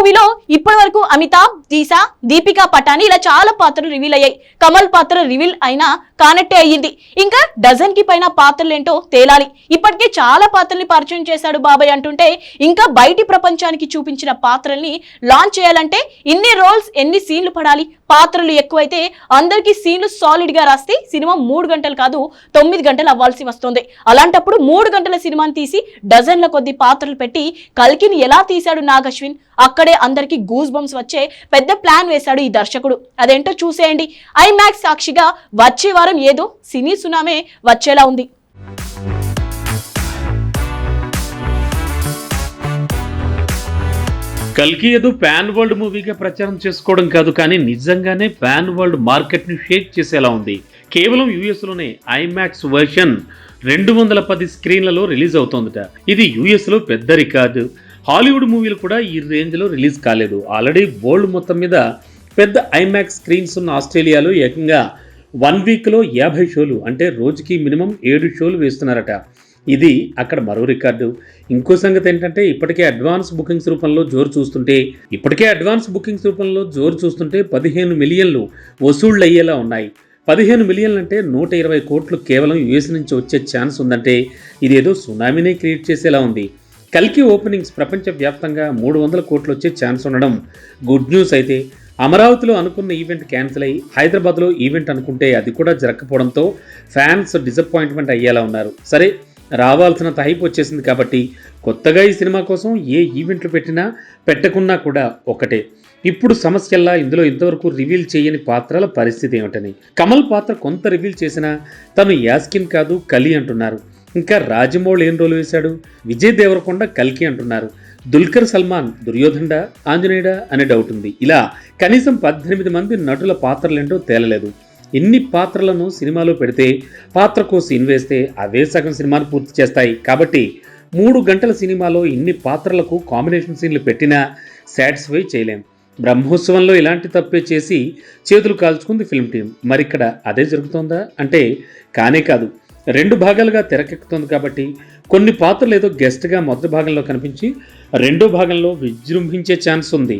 మూవీలో ఇప్పటి వరకు అమితాబ్ దీశా దీపికా పటాని ఇలా చాలా పాత్రలు రివీల్ అయ్యాయి. కమల్ పాత్ర రివీల్ అయినా కానట్టే అయ్యింది. ఇంకా డజన్కి పైన పాత్రలు ఏంటో తేలాలి. ఇప్పటికే చాలా పాత్రల్ని పరిచయం చేశాడు బాబాయ్ అంటుంటే ఇంకా బయటి ప్రపంచానికి చూపించిన పాత్రల్ని లాంచ్ చేయాలంటే ఇన్ని రోల్స్ ఎన్ని సీన్లు పడాలి? పాత్రలు ఎక్కువైతే అందరికీ సీన్లు సాలిడ్గా రాస్తే సినిమా మూడు గంటలు కాదు తొమ్మిది గంటలు అవ్వాల్సి వస్తుంది. అలాంటప్పుడు మూడు గంటల సినిమాని తీసి డజన్ల కొద్ది పాత్రలు పెట్టి కల్కిని ఎలా తీశాడు నాగశ్విన్? అక్కడే అందరికి గూస్ బంప్స్ వచ్చే పెద్ద ప్లాన్ వేశాడు ఈ దర్శకుడు. అదేంటో చూసేయండి. ఐమాక్స్ సాక్షిగా వచ్చే వారం ఏదో సినీ సునామే వచ్చేలా ఉంది. కల్కి ఏదో పాన్ వరల్డ్ మూవీగా ప్రచారం చేసుకోవడం కాదు కానీ నిజంగానే పాన్ వరల్డ్ మార్కెట్ని షేక్ చేసేలా ఉంది. కేవలం యూఎస్లోనే ఐమాక్స్ వర్షన్ రెండు వందల పది స్క్రీన్లలో రిలీజ్ అవుతోందట. ఇది యూఎస్లో పెద్ద రికార్డు. హాలీవుడ్ మూవీలు కూడా ఈ రేంజ్లో రిలీజ్ కాలేదు. ఆల్రెడీ వరల్డ్ మొత్తం మీద పెద్ద ఐమాక్స్ స్క్రీన్స్ ఉన్న ఆస్ట్రేలియాలో ఏకంగా వన్ వీక్లో యాభై షోలు అంటే రోజుకి మినిమం ఏడు షోలు వేస్తున్నారట. ఇది అక్కడ మరో రికార్డు. ఇంకో సంగతి ఏంటంటే ఇప్పటికే అడ్వాన్స్ బుకింగ్స్ రూపంలో జోరు చూస్తుంటే ఇప్పటికే అడ్వాన్స్ బుకింగ్స్ రూపంలో జోరు చూస్తుంటే పదిహేను మిలియన్లు వసూళ్ళు అయ్యేలా ఉన్నాయి. పదిహేను మిలియన్లు అంటే నూట ఇరవై కోట్లు కేవలం యుఎస్ నుంచి వచ్చే ఛాన్స్ ఉందంటే ఇదేదో సునామీనే క్రియేట్ చేసేలా ఉంది. కల్కి ఓపెనింగ్స్ ప్రపంచవ్యాప్తంగా మూడు వందల కోట్లు వచ్చే ఛాన్స్ ఉండడం గుడ్ న్యూస్ అయితే అమరావతిలో అనుకున్న ఈవెంట్ క్యాన్సిల్ అయ్యి హైదరాబాద్లో ఈవెంట్ అనుకుంటే అది కూడా జరగకపోవడంతో ఫ్యాన్స్ డిసప్పాయింట్మెంట్ అయ్యేలా ఉన్నారు. సరే రావాల్సినంత హైప్ వచ్చేసింది కాబట్టి కొత్తగా ఈ సినిమా కోసం ఏ ఈవెంట్లు పెట్టినా పెట్టకున్నా కూడా ఒకటే. ఇప్పుడు సమస్యల్లా ఇందులో ఇంతవరకు రివీల్ చేయని పాత్రల పరిస్థితి ఏమిటని. కమల్ పాత్ర కొంత రివీల్ చేసినా తను యాస్కిన్ కాదు కలి అంటున్నారు. ఇంకా రాజమౌళి ఏం రోలు వేశాడు? విజయ్ దేవరకొండ కల్కి అంటున్నారు. దుల్కర్ సల్మాన్ దుర్యోధండ ఆంజనేయుడా అనే డౌట్ ఉంది. ఇలా కనీసం పద్దెనిమిది మంది నటుల పాత్రలేంటో తేలలేదు. ఎన్ని పాత్రలను సినిమాలో పెడితే పాత్రకు సీన్ వేస్తే అవే సగం సినిమాను పూర్తి చేస్తాయి. కాబట్టి మూడు గంటల సినిమాలో ఇన్ని పాత్రలకు కాంబినేషన్ సీన్లు పెట్టినా సాటిస్ఫై చేయలేం. బ్రహ్మోత్సవంలో ఇలాంటి తప్పే చేసి చేతులు కాల్చుకుంది ఫిల్మ్ టీం. మరిక్కడ అదే జరుగుతోందా? అంటే కానే కాదు. రెండు భాగాలుగా తెరకెక్కుతుంది కాబట్టి కొన్ని పాత్రలు ఏదో గెస్ట్గా మొదటి భాగంలో కనిపించి రెండో భాగంలో విజృంభించే ఛాన్స్ ఉంది.